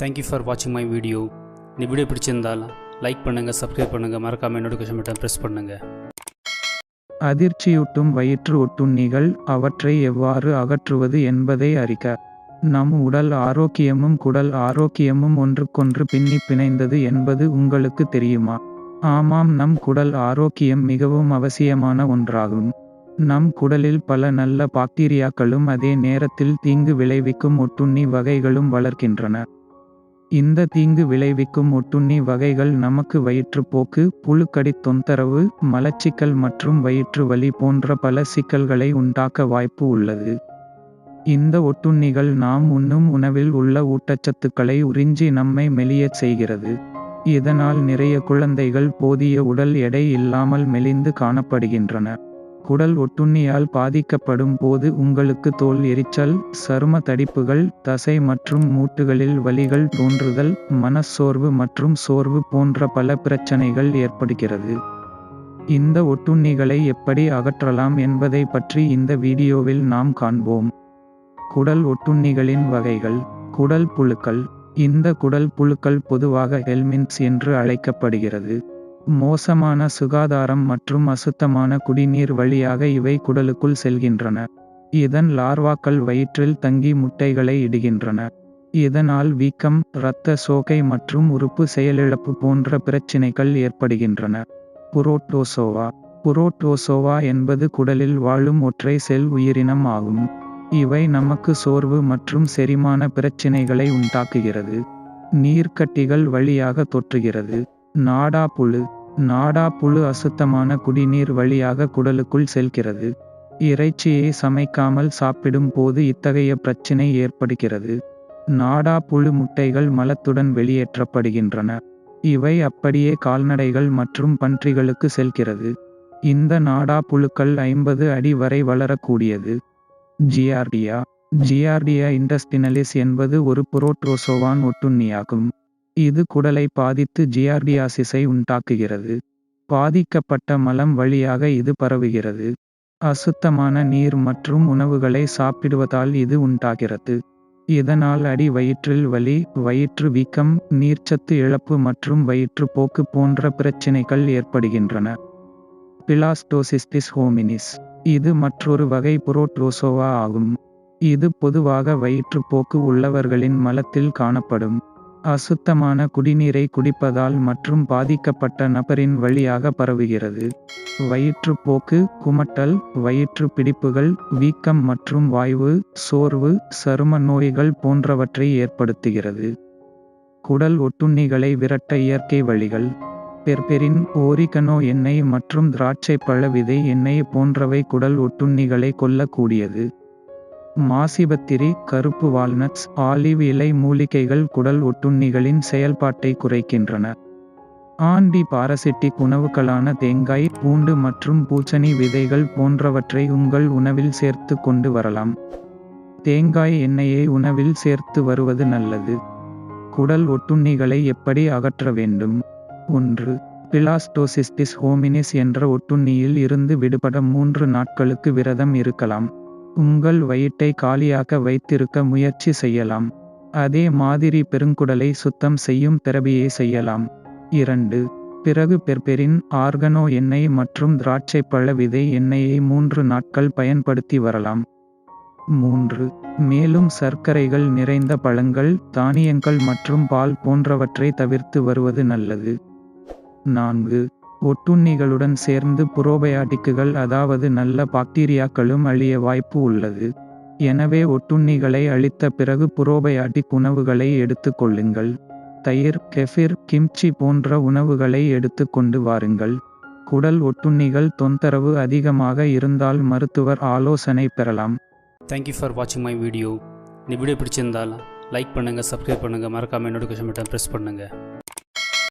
Thank you for வாட்சிங் my video இந்த video பிடிச்சிருந்தால் லைக் பண்ணுங்கள் சப்ஸ்கிரைப் பண்ணுங்கள் மறக்காமல் நோட்டிஃபிகேஷன் பட்டன் ப்ரெஸ் பண்ணுங்கள் அதிர்ச்சியூட்டும் வயிற்று ஒட்டுண்ணிகள் அவற்றை எவ்வாறு அகற்றுவது என்பதை அறிக்க நம் உடல் ஆரோக்கியமும் குடல் ஆரோக்கியமும் ஒன்றுக்கொன்று பின்னி பிணைந்தது என்பது உங்களுக்கு தெரியுமா? ஆமாம் நம் குடல் ஆரோக்கியம் மிகவும் அவசியமான ஒன்றாகும். நம் குடலில் பல நல்ல பாக்டீரியாக்களும் அதே நேரத்தில் தீங்கு விளைவிக்கும் ஒட்டுண்ணி வகைகளும் வளர்க்கின்றன இந்த தீங்கு விளைவிக்கும் ஒட்டுண்ணி வகைகள் நமக்கு வயிற்றுப்போக்கு புழுக்கடித் தொந்தரவு மலச்சிக்கல் மற்றும் வயிற்று வலி போன்ற பல சிக்கல்களை உண்டாக்க வாய்ப்பு உள்ளது. இந்த ஒட்டுண்ணிகள் நாம் உண்ணும் உணவில் உள்ள ஊட்டச்சத்துக்களை உறிஞ்சி நம்மை மெலியச் செய்கிறது. இதனால் நிறைய குழந்தைகள் போதிய உடல் எடை இல்லாமல் மெலிந்து காணப்படுகின்றன. குடல் ஒட்டுண்ணியால் பாதிக்கப்படும் போது உங்களுக்கு தோல் எரிச்சல் சரும தடிப்புகள் தசை மற்றும் மூட்டுகளில் வலிகள் தோன்றுதல் மனச்சோர்வு மற்றும் சோர்வு போன்ற பல பிரச்சனைகள் ஏற்படுகிறது. இந்த ஒட்டுண்ணிகளை எப்படி அகற்றலாம் என்பதை பற்றி இந்த வீடியோவில் நாம் காண்போம். குடல் ஒட்டுண்ணிகளின் வகைகள். குடல் புழுக்கள். இந்த குடல் புழுக்கள் பொதுவாக ஹெல்மின்ஸ் என்று அழைக்கப்படுகிறது. மோசமான சுகாதாரம் மற்றும் அசுத்தமான குடிநீர் வழியாக இவை குடலுக்குள் செல்கின்றன. இதன் லார்வாக்கள் வயிற்றில் தங்கி முட்டைகளை இடுகின்றன. இதனால் வீக்கம் இரத்த சோகை மற்றும் உறுப்பு செயலிழப்பு போன்ற பிரச்சினைகள் ஏற்படுகின்றன. புரோட்டோசோவா. புரோட்டோசோவா என்பது குடலில் வாழும் ஒற்றை செல் உயிரினம் ஆகும். இவை நமக்கு சோர்வு மற்றும் செரிமான பிரச்சினைகளை உண்டாக்குகிறது. நீர்க்கட்டிகள் வழியாக தொற்றுகிறது. நாடா புழு. நாடா புழு அசுத்தமான குடிநீர் வழியாக குடலுக்குள் செல்கிறது. இறைச்சியை சமைக்காமல் சாப்பிடும் போது இத்தகைய பிரச்சினை ஏற்படுகிறது. நாடா புழு முட்டைகள் மலத்துடன் வெளியேற்றப்படுகின்றன. இவை அப்படியே கால்நடைகள் மற்றும் பன்றிகளுக்கு செல்கிறது. இந்த நாடா புழுக்கள் ஐம்பது அடி வரை வளரக்கூடியது. ஜியார்டியா ஜியார்டியா இண்டஸ்டினலிஸ் என்பது ஒரு புரோட்ரோசோவான் ஒட்டுண்ணியாகும். இது குடலை பாதித்து ஜியார்டியாசிஸை உண்டாக்குகிறது. பாதிக்கப்பட்ட மலம் வழியாக இது பரவுகிறது. அசுத்தமான நீர் மற்றும் உணவுகளை சாப்பிடுவதால் இது உண்டாகிறது. இதனால் அடி வயிற்றில் வலி வயிற்று வீக்கம் நீர்ச்சத்து இழப்பு மற்றும் வயிற்றுப்போக்கு போன்ற பிரச்சினைகள் ஏற்படுகின்றன. Blastocystis hominis. இது மற்றொரு வகை புரோட்ரோசோவா ஆகும். இது பொதுவாக வயிற்றுப்போக்கு உள்ளவர்களின் மலத்தில் காணப்படும். அசுத்தமான குடிநீரை குடிப்பதால் மற்றும் பாதிக்கப்பட்ட நபரின் வழியாக பரவுகிறது. வயிற்றுப்போக்கு குமட்டல் வயிற்று பிடிப்புகள் வீக்கம் மற்றும் வாய்வு சோர்வு சரும நோய்கள் போன்றவற்றை ஏற்படுத்துகிறது. குடல் ஒட்டுண்ணிகளை விரட்ட இயற்கை வழிகள் பெர்பெரின் ஓரிகனோ எண்ணெய் மற்றும் திராட்சை பழ விதை எண்ணெய் போன்றவை குடல் ஒட்டுண்ணிகளை கொல்லக்கூடியது. மாசிபத்திரி கருப்பு வால்நட்ஸ் ஆலிவ் இலை மூலிகைகள் குடல் ஒட்டுண்ணிகளின் செயல்பாட்டை குறைக்கின்றன. ஆண்டி பாரசிட்டிக் உணவுகளான தேங்காய் பூண்டு மற்றும் பூச்சணி விதைகள் போன்றவற்றை உங்கள் உணவில் சேர்த்து கொண்டு வரலாம். தேங்காய் எண்ணெயை உணவில் சேர்த்து வருவது நல்லது. குடல் ஒட்டுண்ணிகளை எப்படி அகற்ற வேண்டும்? ஒன்று பிலாஸ்டோசிஸ்டிஸ் ஹோமினிஸ் என்ற ஒட்டுண்ணியில் இருந்து விடுபட மூன்று நாட்களுக்கு விரதம் இருக்கலாம். உங்கள் வயிற்றை காலியாக்க வைத்திருக்க முயற்சி செய்யலாம். அதே மாதிரி பெருங்குடலை சுத்தம் செய்யும் தெரபியை செய்யலாம். இரண்டு பிறகு பெர்பெரின் ஆர்கனோ எண்ணெய் மற்றும் திராட்சை பழ விதை எண்ணெயை மூன்று நாட்கள் பயன்படுத்தி வரலாம். மூன்று மேலும் சர்க்கரைகள் நிறைந்த பழங்கள் தானியங்கள் மற்றும் பால் போன்றவற்றை தவிர்த்து வருவது நல்லது. நான்கு ஒட்டுண்ணிகளுடன் சேர்ந்து புரோபயாட்டிக்குகள் அதாவது நல்ல பாக்டீரியாக்களும் அழிய வாய்ப்பு உள்ளது. எனவே ஒட்டுண்ணிகளை அழித்த பிறகு புரோபயாட்டிக் உணவுகளை எடுத்துக்கொள்ளுங்கள் தயிர் கெஃபிர் கிம்ச்சி போன்ற உணவுகளை எடுத்து கொண்டு வாருங்கள். குடல் ஒட்டுண்ணிகள் தொந்தரவு அதிகமாக இருந்தால் மருத்துவர் ஆலோசனை பெறலாம். தேங்க்யூ ஃபார் வாட்சிங் மை வீடியோ இந்த வீடியோ பிடிச்சிருந்தால் லைக் பண்ணுங்கள் சப்ஸ்கிரைப் பண்ணுங்கள் மறக்காமல் நோட்டிஃபிகேஷன் பட்டன் ப்ரெஸ் பண்ணுங்கள்